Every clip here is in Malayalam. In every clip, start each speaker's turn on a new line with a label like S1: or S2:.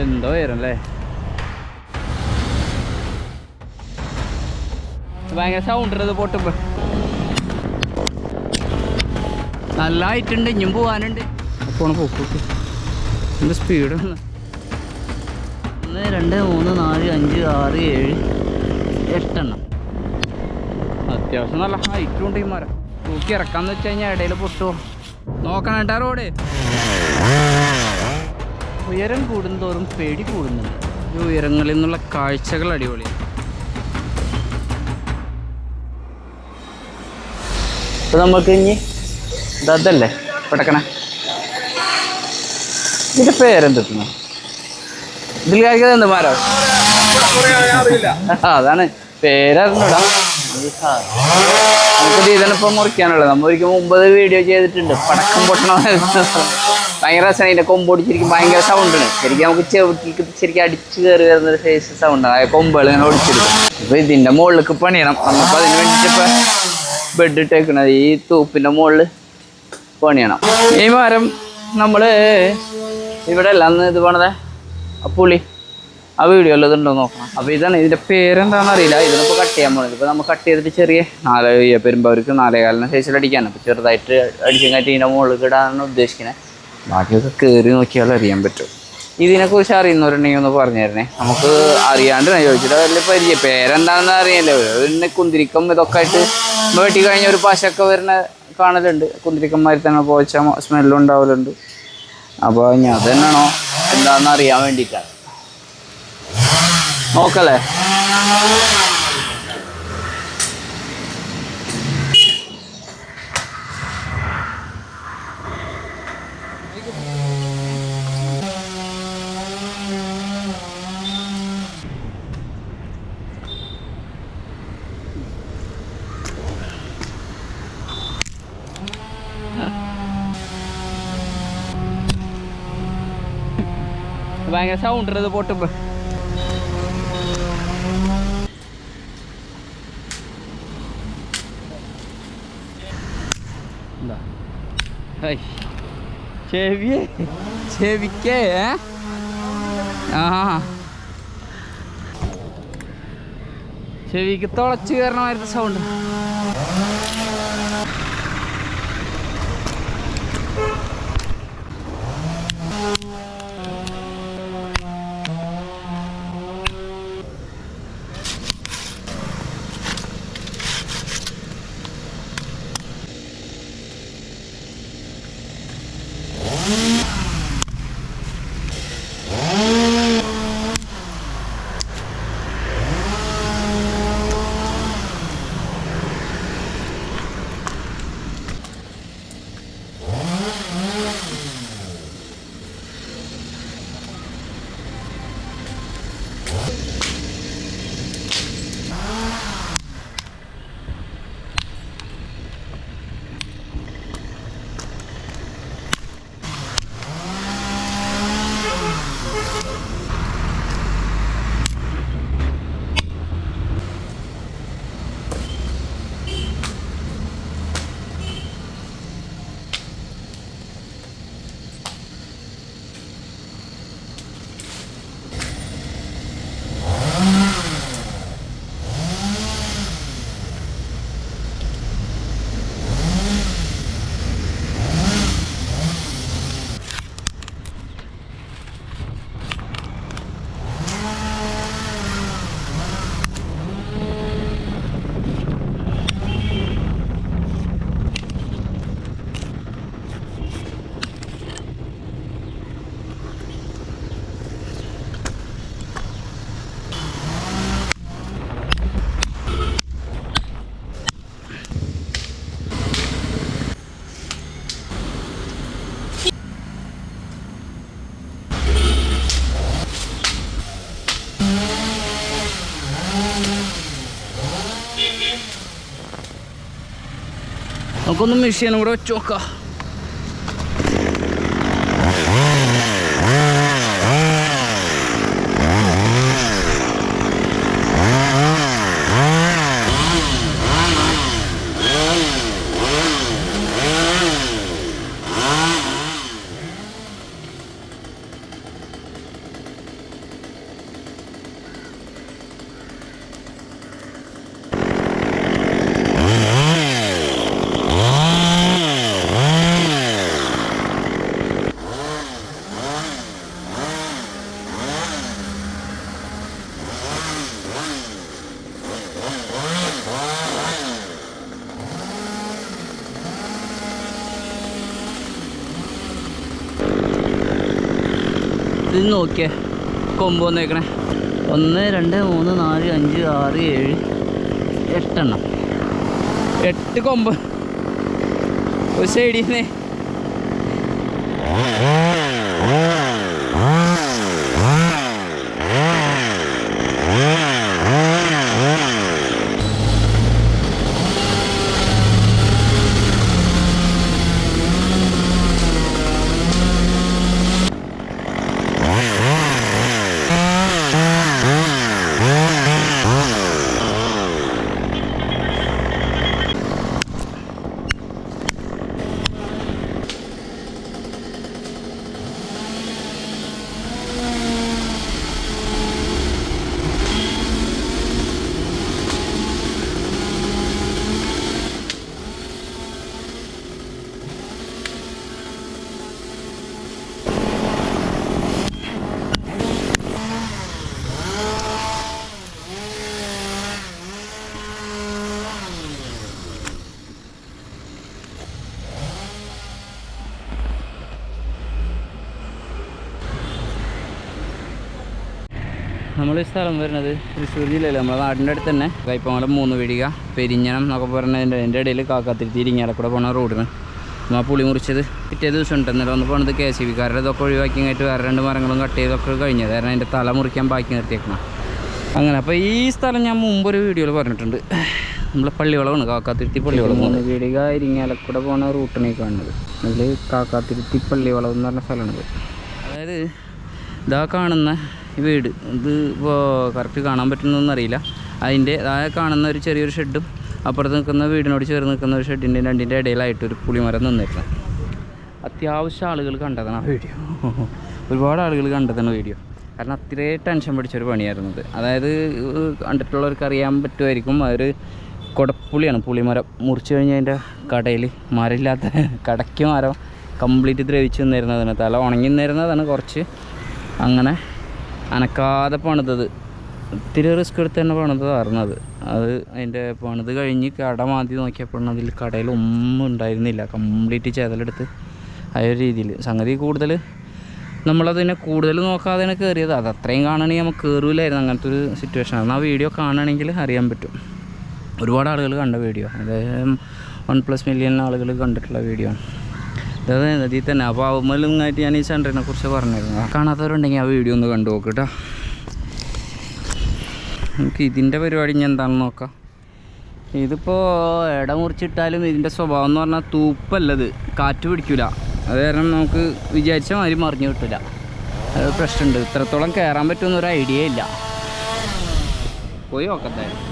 S1: എന്തോ വരല്ലേ ഭയങ്കര സൗണ്ട് ഇത് പൊട്ടുമ്പോ നല്ല ആയിട്ടുണ്ട് ഇഞ്ഞും പോവാനുണ്ട്. പോണ പോക്ക് എന്റെ സ്പീഡ് ഒന്ന് രണ്ട് മൂന്ന് നാല് അഞ്ച് ആറ് ഏഴ് എട്ടെണ്ണം. അത്യാവശ്യം നല്ല ഹൈറ്റും ഉണ്ട് ഈ മരം തൂക്കി ഇറക്കാന്ന് വെച്ച് കഴിഞ്ഞാൽ ഇടയിൽ പൊട്ടുമോ നോക്കണം കേട്ടാ റോഡ് ഉയരം കൂടുന്തോറും പേടി കൂടുന്നുണ്ട്. ഈ ഉയരങ്ങളിൽ നിന്നുള്ള കാഴ്ചകൾ അടിപൊളിയാണ് നമുക്ക് ഇനി ഇതല്ലേ പെട്ടക്കണേ ഇതിന്റെ പേരെന്തെത്തുന്നു ഇതിൽ കാണിക്കുന്നത് എന്ത് മാരോ? അതാണ്. പേരറിഞ്ഞൂടാ. നമുക്ക് ഇപ്പൊ മുറിക്കാനുള്ളത്. നമ്മൾ ഒരിക്കൽ മുമ്പത് വീഡിയോ ചെയ്തിട്ടുണ്ട്. പടക്കം പൊട്ടണ ഭയങ്കര രസമാണ്. അതിന്റെ കൊമ്പ് ഒടിച്ചിരിക്കും ഭയങ്കര സൗണ്ടാണ് ശരിക്കും നമുക്ക് ചെവിട്ടിക്ക് ശരിക്കും അടിച്ചു കയറി വരുന്ന ഒരു സൈസ് സൗണ്ടാണ് കൊമ്പുകൾ ഇങ്ങനെ ഒടിച്ചെടുക്കും അപ്പൊ ഇതിന്റെ മുകളിലേക്ക് പണിയണം. നമുക്ക് അതിന് വേണ്ടിട്ട് ഇപ്പൊ ബെഡ് ഇട്ടേക്കണത്. ഈ തൂപ്പിന്റെ മുകളിൽ പണിയണം. ഈ മരം നമ്മൾ ഇവിടെ അല്ല അന്ന് ഇത് പണതേ? പുളി. ആ വീഡിയോയിൽ ഇതുണ്ടോ നോക്കണം. അപ്പോൾ ഇതാണ് ഇതിന്റെ പേരെന്താണെന്ന് അറിയില്ല. ഇതിനിപ്പോൾ കട്ട് ചെയ്യാൻ പോകുന്നത് ഇപ്പോൾ നമ്മൾ കട്ട് ചെയ്തിട്ട് ചെറിയ നാല് പെരുമ്പവർക്ക് നാലേ കാലിന് സൈസിൽ അടിക്കാനാണ്. അപ്പോൾ ചെറുതായിട്ട് അടിച്ചും കാറ്റി ഇതിന്റെ മുകളിൽ ഇടാനാണ് ഉദ്ദേശിക്കുന്നത് ബാക്കിയൊക്കെ കയറി നോക്കിയാൽ അറിയാൻ പറ്റും. ഇതിനെക്കുറിച്ച് അറിയുന്നവരുണ്ടെങ്കിൽ ഒന്ന് പറഞ്ഞു തരണേ നമുക്ക് അറിയാണ്ട് ചോദിച്ചിട്ട് വലിയ പരിചയം? പേരെന്താണെന്ന് അറിയില്ല. പിന്നെ കുന്തിരിക്കം ഇതൊക്കെ ആയിട്ട് വെട്ടി കഴിഞ്ഞ ഒരു പശൊക്കെ വരുന്ന കാണലുണ്ട്. കുന്തിരിക്കന്മാരിൽ തന്നെ പോച്ച സ്മെല്ലും ഉണ്ടാവലുണ്ട്. അപ്പോൾ ഞാൻ തന്നെയാണോ എന്താണെന്ന് അറിയാൻ വേണ്ടിയിട്ടാണ്. നോക്കല്ലേ? ഭയങ്കര സൗണ്ട് ഇത് പൊട്ടുമ്പോ. ചെവിയേ ചെവിക്കേ? ആ. ചെവിക്ക് തുളച്ച് കയറണമായിരുന്നു സൗണ്ട് നമുക്കൊന്ന് മെഷീനും കൂടെ വെച്ച് നോക്കാം ഇത് നോക്കിയേ. കൊമ്പ് വന്നേക്കണേ. ഒന്ന് രണ്ട് മൂന്ന് നാല് അഞ്ച് ആറ് ഏഴ് എട്ടെണ്ണം. എട്ട് കൊമ്പ്. ഒരു സൈഡിൽ നമ്മൾ ഈ സ്ഥലം വരുന്നത് തൃശ്ശൂർ ജില്ലയിൽ നമ്മുടെ നാടിന്റെ അടുത്ത് തന്നെ. കൈപ്പമംഗലം മൂന്ന് വീടിക. പെരിഞ്ഞണം എന്നൊക്കെ പറഞ്ഞതിന്റെ എന്റെ ഇടയിൽ കാക്കാത്തിരുത്തി ഇരിങ്ങാലക്കൂടെ പോണ റോഡിന് നമ്മൾ പുളി മുറിച്ചത്. പിറ്റേ ദിവസം ഉണ്ട് എന്നിട്ട് വന്ന് പോണത് കെ സി ബിക്കാരുടെ ഇതൊക്കെ ഒഴിവാക്കി കഴിഞ്ഞിട്ട് വേറെ രണ്ട് മരങ്ങളും കട്ട് ചെയ്തൊക്കെ കഴിഞ്ഞത് കാരണം അതിന്റെ തല മുറിക്കാൻ ബാക്കി നിർത്തിയേക്കണം. അങ്ങനെ അപ്പോൾ ഈ സ്ഥലം ഞാൻ മുമ്പൊരു വീഡിയോയിൽ പറഞ്ഞിട്ടുണ്ട്. നമ്മളെ പള്ളിവളമാണ് കാക്കാത്തിരുത്തി പള്ളിവളം മൂന്ന് വീടിക ഇരിങ്ങാലക്കൂടെ പോണ റൂട്ടിനെ കാണുന്നത്. അതിൽ കാക്കാത്തിരുത്തി പള്ളിവളം എന്ന് പറഞ്ഞ സ്ഥലമാണിത്. അതായത് ഇതാ കാണുന്ന ഈ വീട്. ഇത് ഇപ്പോൾ കറക്റ്റ് കാണാൻ പറ്റുന്നൊന്നും അറിയില്ല. അതിന്റെ ആ കാണുന്ന ഒരു ചെറിയൊരു ഷെഡും അപ്പുറത്ത് നിൽക്കുന്ന വീടിനോട് ചേർന്ന് നിൽക്കുന്ന ഒരു ഷെഡിന്റെ രണ്ടിന്റെ ഇടയിലായിട്ട് ഒരു പുളിമരം നിന്നിരുന്നത് അത്യാവശ്യം ആളുകൾ കണ്ടതാണ് ആ വീഡിയോ. ഒരുപാട് ആളുകൾ കണ്ടതാണ് വീഡിയോ. കാരണം അത്രയും ടെൻഷൻ പിടിച്ചൊരു അത് അതായത് കണ്ടിട്ടുള്ളവർക്ക് അറിയാൻ പറ്റുമായിരിക്കും അതൊരു കുടപ്പുളിയാണ്. പുളിമരം മുറിച്ച് കഴിഞ്ഞാൽ അതിന്റെ കടയിൽ മരമില്ലാത്ത കടയ്ക്ക് മരം കംപ്ലീറ്റ് ദ്രവിച്ച് നിന്നിരുന്നതാണ് തല ഉണങ്ങി നിന്നിരുന്നതാണ് കുറച്ച്. അങ്ങനെ അനക്കാതെ പണിതത്. ഒത്തിരി റിസ്ക് എടുത്ത് തന്നെ പണിതായിരുന്നു അത് അത് അതിന്റെ പണിത് കഴിഞ്ഞ് കട മാതി നോക്കിയപ്പോഴാണ് അതിൽ കടയിൽ ഒന്നും ഉണ്ടായിരുന്നില്ല. കംപ്ലീറ്റ് ചേതലെടുത്ത്. ആ ഒരു രീതിയിൽ. സംഗതി കൂടുതൽ നമ്മളതിനെ കൂടുതൽ നോക്കാതെയാണ് കയറിയത് അത് അത്രയും കാണണമെങ്കിൽ നമുക്ക് കയറില്ലായിരുന്നു അങ്ങനത്തെ ഒരു സിറ്റുവേഷൻ ആണ് ആ വീഡിയോ കാണുകയാണെങ്കിൽ അറിയാൻ പറ്റും. ഒരുപാട് ആളുകൾ കണ്ട വീഡിയോ അതായത് വൺ പ്ലസ് മില്യൺ ആളുകൾ കണ്ടിട്ടുള്ള വീഡിയോ ആണ്. അതായത് ഇതിൽ തന്നെ അപ്പോൾ അവമ്മലുമായിട്ട് ഞാൻ ഈ സെന്ററിനെ കുറിച്ച് പറഞ്ഞിരുന്നു. കാണാത്തവരുണ്ടെങ്കിൽ ആ വീഡിയോ ഒന്ന് കണ്ടു നോക്കട്ടോ കേട്ടോ നമുക്ക് ഇതിന്റെ പരിപാടി ഞാൻ എന്താണെന്ന് നോക്കാം. ഇതിപ്പോൾ ഇട മുറിച്ചിട്ടാലും ഇതിന്റെ സ്വഭാവം എന്ന് പറഞ്ഞാൽ തൂപ്പല്ലത്. കാറ്റ് പിടിക്കില്ല അത് കാരണം നമുക്ക് വിചാരിച്ച മാതിരി മറിഞ്ഞു കിട്ടില്ല അത് പ്രശ്നമുണ്ട്. ഇത്രത്തോളം കയറാൻ പറ്റുമെന്നൊരു ഐഡിയ ഇല്ല. പോയി നോക്കത്തായിരുന്നു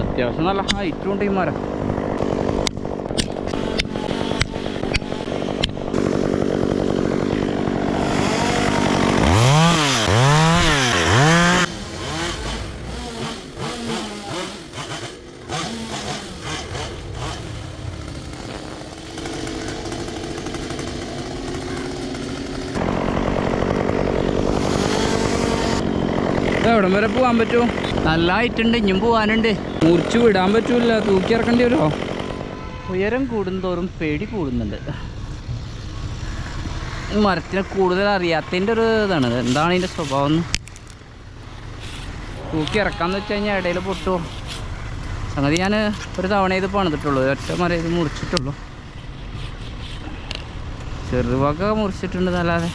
S1: അത്യാവശ്യം നല്ല ഹൈറ്റും ഉണ്ട് ഈ മരം. എവിടം വരെ പോകാൻ പറ്റുമോ നല്ല ഹൈറ്റുണ്ട് ഇനിയും പോകാനുണ്ട് മുറിച്ചു വിടാൻ പറ്റൂല തൂക്കി ഇറക്കേണ്ടി വരുമോ ഉയരം കൂടുന്തോറും പേടി കൂടുന്നുണ്ട്. മരത്തിനെ കൂടുതൽ അറിയാത്തതിന്റെ ഒരു ഇതാണ്. എന്താണ് ഇതിന്റെ സ്വഭാവം? എന്ന് തൂക്കി ഇറക്കാന്ന് വെച്ച് കഴിഞ്ഞാൽ ഇടയിൽ പൊട്ടുമോ സംഗതി ഞാൻ ഒരു തവണ ഇത് പണിതിട്ടുള്ളൂ. ഒറ്റ മരം ഇത് മുറിച്ചിട്ടുള്ളൂ. ചെറുവക മുറിച്ചിട്ടുണ്ട് എന്നല്ലാതെ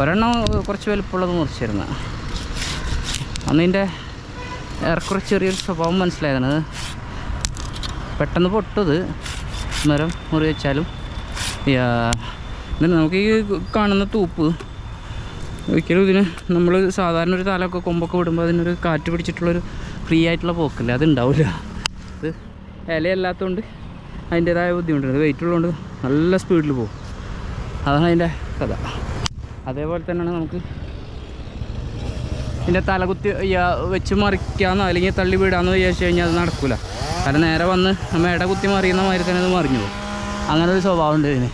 S1: ഒരെണ്ണം കുറച്ച് വലുപ്പമുള്ളത് മുറിച്ചിരുന്ന അന്ന് ഇതിന്റെ ഏറെക്കുറെ ചെറിയൊരു സ്വഭാവം മനസ്സിലായതാണ്. പെട്ടെന്ന് പൊട്ടത് മരം മുറി വെച്ചാലും. ഇതിന് നമുക്ക് ഈ കാണുന്ന തൂപ്പ് ഒരിക്കലും ഇതിന് നമ്മൾ സാധാരണ ഒരു തലമൊക്കെ കൊമ്പൊക്കെ വിടുമ്പോൾ അതിനൊരു കാറ്റ് പിടിച്ചിട്ടുള്ളൊരു ഫ്രീ ആയിട്ടുള്ള പോക്കല്ലേ? അത് ഉണ്ടാവില്ല. ഇത് ഇലയല്ലാത്തതുകൊണ്ട് അതിന്റേതായ ബുദ്ധിമുട്ടുണ്ട്. വെയിറ്റ് ഉള്ളതുകൊണ്ട് നല്ല സ്പീഡിൽ പോകും. അതാണ് അതിന്റെ കഥ. അതേപോലെ തന്നെയാണ് നമുക്ക് ഇതിന്റെ തലകുത്തി വെച്ച് മറിക്കാന്നോ അല്ലെങ്കിൽ തള്ളി വിടാന്നോ വിചാരിച്ചു കഴിഞ്ഞാൽ അത് നടക്കില്ല കാരണം നേരെ വന്ന് ഇട കുത്തി മറിയുന്ന മാതിരി തന്നെ അത് മറിഞ്ഞു പോകും. അങ്ങനെ ഒരു സ്വഭാവം ഉണ്ട് ഇതിന്.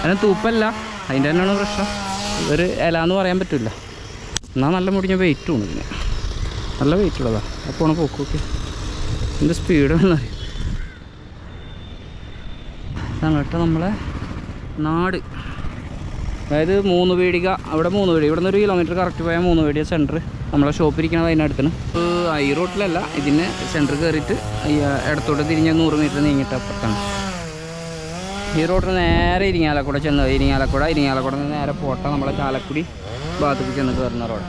S1: അതിന് തൂപ്പല്ല അതിന്റെ തന്നെയാണ് പ്രശ്നം. ഒരു ഇല എന്ന് പറയാൻ പറ്റില്ല എന്നാൽ നല്ല മുടിഞ്ഞ വെയിറ്റ് ഉണ്ട് ഇതിന്. നല്ല വെയിറ്റ് ഉള്ളതാണ് അപ്പോൾ പോണ പോക്ക് ഓക്കെ ഇതിന്റെ സ്പീഡ് എന്നറിയാം ഇതാണ് കേട്ടോ നമ്മളെ നാട്. അതായത് മൂന്ന് പേടിക അവിടെ മൂന്ന് പേടി. ഇവിടെ നിന്ന് ഒരു കിലോമീറ്റർ കറക്റ്റ് പോയാൽ മൂന്ന് പേടിയ സെന്റർ നമ്മളെ ഷോപ്പ് ഇരിക്കുന്നത് അതിനടുത്താണ് ഐ റോട്ടിലല്ല ഇതിന് സെന്റർ കയറിയിട്ട് ഇടത്തോട്ട് തിരിഞ്ഞ നൂറ് മീറ്റർ നീങ്ങിയിട്ട് അപ്പുറത്താണ്. ഈ റോഡിന് നേരെ ഇരിങ്ങാലക്കുട ചെന്ന് ഇരിങ്ങാലക്കുട ഇരിങ്ങാലക്കുട നേരെ പോട്ട നമ്മളെ ചാലക്കുടി ഭാഗത്തേക്ക് ചെന്ന് കയറുന്ന റോഡ്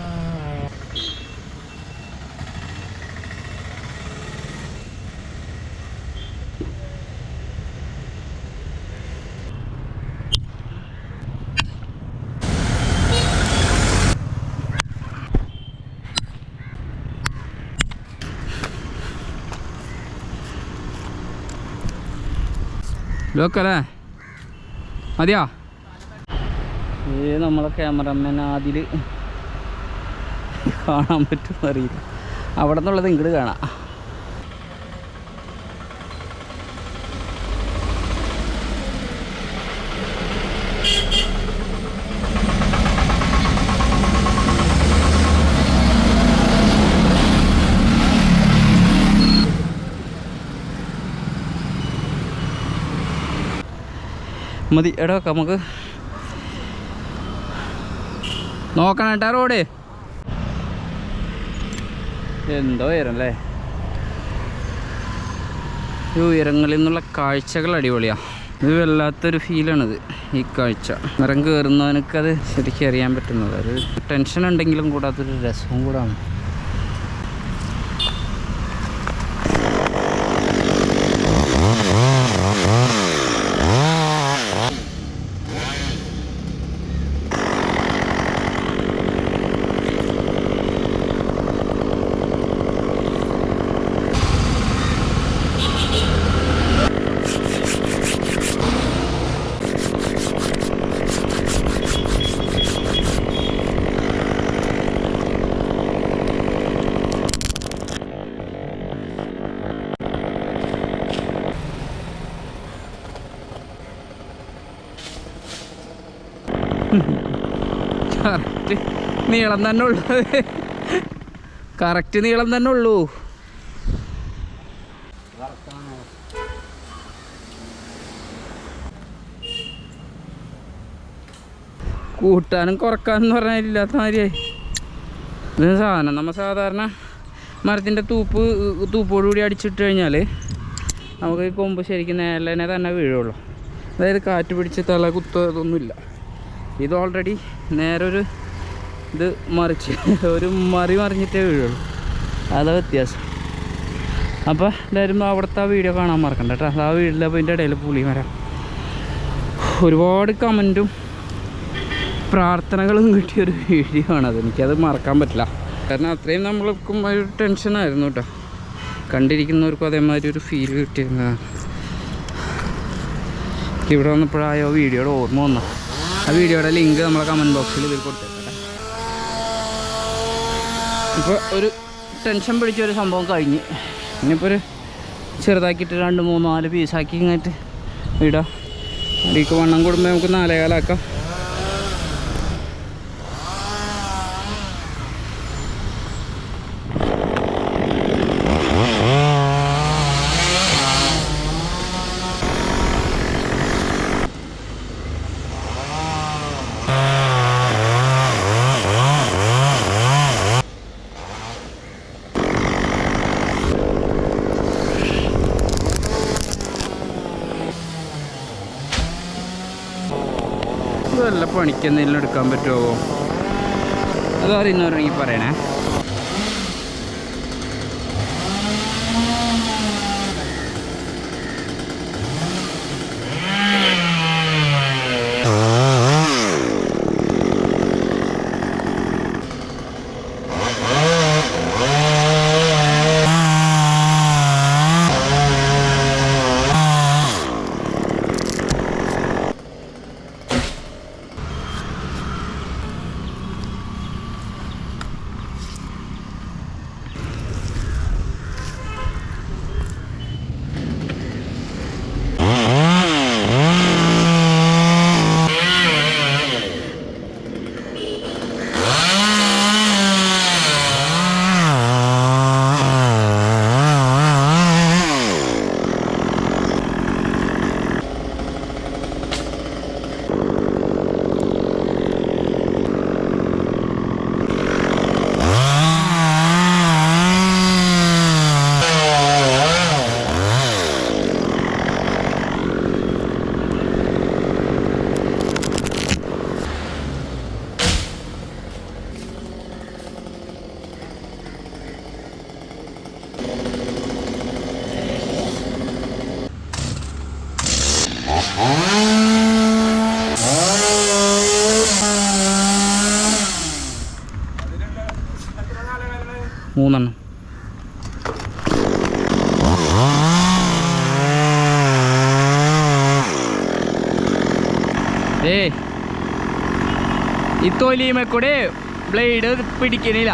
S1: ലോക്കല്ലേ മതിയാ? ഏ നമ്മളെ ക്യാമറമാൻ ആദ്യം കാണാൻ പറ്റുമെന്നറിയില്ല അവിടെ നിന്നുള്ളത് ഇങ്ങോട്ട് കാണാം. മതി. എടാ നമുക്ക് നോക്കണം കേട്ടാ റോഡ്. എന്തോ ഉയരം അല്ലേ? ഈ ഉയരങ്ങളിൽ നിന്നുള്ള കാഴ്ചകൾ അടിപൊളിയാ. ഇത് വല്ലാത്തൊരു ഫീലാണിത് ഈ കാഴ്ച. നിറം കയറുന്നവനക്കത് ശരിക്കും അറിയാൻ പറ്റുന്നത്. ഒരു ടെൻഷൻ ഉണ്ടെങ്കിലും കൂടാത്തൊരു രസവും കൂടാണ് കറക്റ്റ് നീളം തന്നെ ഉള്ളു. കറക്റ്റ് നീളം തന്നെ ഉള്ളൂ. കൂട്ടാനും കുറക്കാനും എന്ന് പറഞ്ഞാൽ ഇല്ലാത്ത മാതിരിയായി. ഇത് സാധനം നമ്മൾ സാധാരണ മരത്തിന്റെ തൂപ്പ് തൂപ്പോട് കൂടി അടിച്ചിട്ട് കഴിഞ്ഞാൽ നമുക്ക് ഈ കൊമ്പ് ശരിക്കും നേരനെ തന്നെ വീഴുള്ളൂ. അതായത് കാറ്റ് പിടിച്ച് തല കുത്തൊന്നുമില്ല ഇത് ഓൾറെഡി നേരെ ഒരു ഇത് മറിച്ച്. ഒരു മറി മറിഞ്ഞിട്ടേ വീഴുള്ളൂ. അതാ വ്യത്യാസം. അപ്പോൾ എന്തായാലും അവിടുത്തെ ആ വീഡിയോ കാണാൻ മറക്കണ്ട കേട്ടോ. ആ വീട്ടിലെ അപ്പോൾ ഇതിന്റെ ഇടയിൽ പുളി മരം ഒരുപാട് കമന്റും പ്രാർത്ഥനകളും കിട്ടിയൊരു വീഡിയോ ആണത്. എനിക്കത് മറക്കാൻ പറ്റില്ല. കാരണം അത്രയും നമ്മൾക്കും ഒരു ടെൻഷനായിരുന്നു കേട്ടോ. കണ്ടിരിക്കുന്നവർക്കും അതേമാതിരി ഒരു ഫീൽ കിട്ടിയിരുന്നതാണ്. ഇവിടെ വന്നപ്പോഴായോ വീഡിയോയുടെ ഓർമ്മ വന്നു. ആ വീഡിയോയുടെ ലിങ്ക് നമ്മളെ കമന്റ് ബോക്സിൽ ഇതിൽ കൊടുത്തേക്കട്ടെ ഇപ്പോൾ ഒരു ടെൻഷൻ പിടിച്ച ഒരു സംഭവം കഴിഞ്ഞ്. ഇനിയിപ്പോൾ ഒരു ചെറുതാക്കിയിട്ട് രണ്ട് മൂന്ന് നാല് പീസാക്കി ഇങ്ങോട്ട് ഇടാം. അടിക്ക് വണ്ണം കൂടുമ്പോൾ നമുക്ക് നാലേകാലാക്കാം. വല്ല പണിക്ക് എന്തെങ്കിലും എടുക്കാൻ പറ്റുമോ അത് അറിയുന്നവരാണെങ്കിൽ പറയണേ? ഈ തൊലിയുമേ കൂടെ ബ്ലേഡ് പിടിക്കണില്ല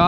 S1: ആ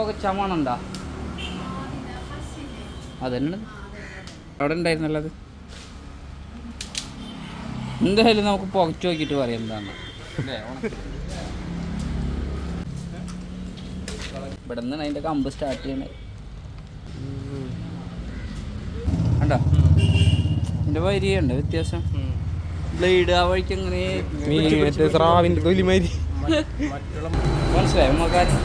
S1: ഇപ്പോൾ ചമണുണ്ടോ? അതന്നെ. അവിടെ ഉണ്ടായിരുന്നല്ലോ അത് എന്തായാലും നമുക്ക് പുകച്ചു നോക്കിയിട്ട് പറയാം എന്താണ്. ഇവിടെ നിന്ന് അതിന്റെ കമ്പ് സ്റ്റാർട്ട് ചെയ്യണേ കണ്ടോ? എന്റെ വരിയുണ്ട് വ്യത്യാസം. ബ്ലേഡ് ആ വഴിക്ക് അങ്ങനെ മനസ്സിലായി? നമുക്കാരും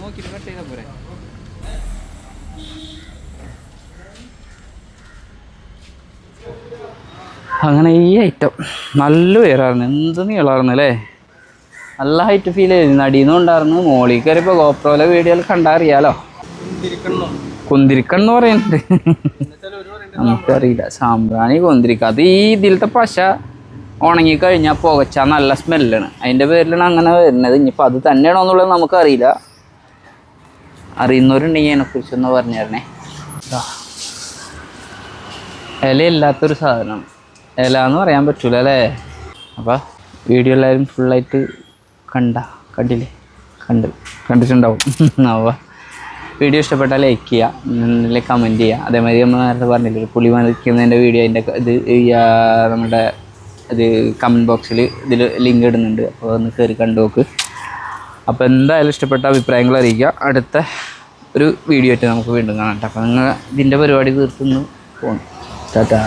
S1: നോക്കിയിട്ട് കട്ട് ചെയ്താൽ പോരെ അങ്ങനെ ഈ ഐറ്റം നല്ല ഉയരായിരുന്നു. എന്ത് നീളമായിരുന്നു അല്ലേ? നല്ല ഹൈറ്റ് ഫീൽ ചെയ്തിരുന്നു അടിയിൽ ഉണ്ടായിരുന്നു. മോളിൽ കയറിയപ്പോൾ ഗോപ്രോലെ വീഡിയോയിൽ കണ്ടാൽ അറിയാലോ? കുന്തിരിക്കൺ പറയുന്നുണ്ട്. നമുക്കറിയില്ല. സാമ്പ്രാണി കുന്തിരിക്ക. അത് ഈ ഇതിലത്തെ പശ ഉണങ്ങി കഴിഞ്ഞാൽ പുകച്ച നല്ല സ്മെല്ലാണ്. അതിന്റെ പേരിലാണ് അങ്ങനെ വരുന്നത്. ഇനിയിപ്പോൾ അത് തന്നെയാണോ എന്നുള്ളത് നമുക്കറിയില്ല. അറിയുന്നവരുണ്ടെങ്കിൽ അതിനെക്കുറിച്ചൊന്ന് പറഞ്ഞു തരണേ. ഇലയില്ലാത്തൊരു സാധനം ഇല എന്ന് പറയാൻ പറ്റൂല അല്ലേ അപ്പോൾ വീഡിയോ എല്ലാവരും ഫുള്ളായിട്ട് കണ്ട കണ്ടില്ലേ? കണ്ട് കണ്ടിട്ടുണ്ടാവും. അപ്പോൾ വീഡിയോ ഇഷ്ടപ്പെട്ടാൽ ലൈക്ക് ചെയ്യുക കമന്റ് ചെയ്യുക അതേമാതിരി നമ്മൾ നേരത്തെ പറഞ്ഞില്ലേ പുളി മറിക്കുന്നതിന്റെ വീഡിയോ അതിന്റെ ഇത് നമ്മുടെ ഇത് കമന്റ് ബോക്സിൽ ഇതിൽ ലിങ്ക് ഇടുന്നുണ്ട്. അപ്പോൾ ഒന്ന് കയറി കണ്ടു നോക്ക്. അപ്പോൾ എന്തായാലും ഇഷ്ടപ്പെട്ട അഭിപ്രായങ്ങൾ അറിയിക്കുക. അടുത്ത ഒരു വീഡിയോ ആയിട്ട് നമുക്ക് വീണ്ടും കാണാം. അപ്പോൾ നിങ്ങൾ ഇതിന്റെ പരിപാടി തീർത്തുനിന്ന് പോകണം ടാറ്റാ.